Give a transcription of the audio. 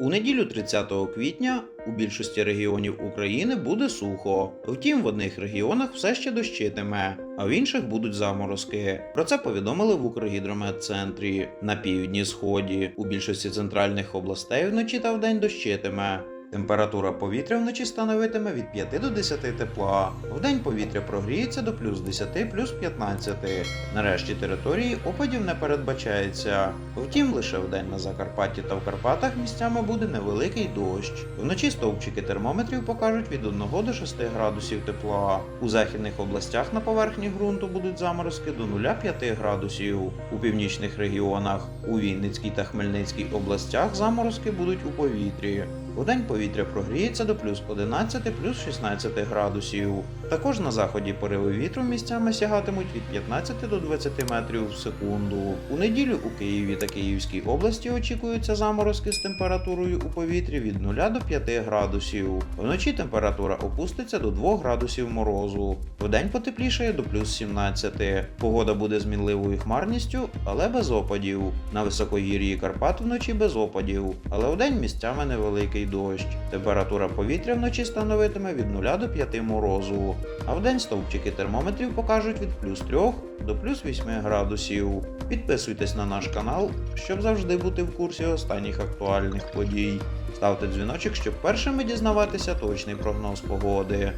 У неділю 30 квітня у більшості регіонів України буде сухо. Втім, в одних регіонах все ще дощитиме, а в інших будуть заморозки. Про це повідомили в Укргідрометцентрі. На півдні сході у більшості центральних областей вночі та вдень дощитиме. Температура повітря вночі становитиме від 5 до 10 тепла. Вдень повітря прогріється до плюс 10, плюс 15. Нарешті території опадів не передбачається. Втім, лише вдень на Закарпатті та в Карпатах місцями буде невеликий дощ. Вночі стовпчики термометрів покажуть від 1 до 6 градусів тепла. У західних областях на поверхні ґрунту будуть заморозки до 0,5 градусів. У північних регіонах у Вінницькій та Хмельницькій областях заморозки будуть у повітрі. Вдень повітря прогріється до плюс 11 плюс 16 градусів. Також на заході пориви вітру місцями сягатимуть від 15 до 20 метрів в секунду. У неділю у Києві та Київській області очікуються заморозки з температурою у повітрі від 0 до 5 градусів. Вночі температура опуститься до 2 градусів морозу. Вдень потеплішає до плюс 17. Погода буде з мінливою хмарністю, але без опадів. На високогір'ї Карпат вночі без опадів, але вдень місцями невеликий дощ. Температура повітря вночі становитиме від 0 до 5 морозу, а вдень стовпчики термометрів покажуть від плюс 3 до плюс 8 градусів. Підписуйтесь на наш канал, щоб завжди бути в курсі останніх актуальних подій. Ставте дзвіночок, щоб першими дізнаватися точний прогноз погоди.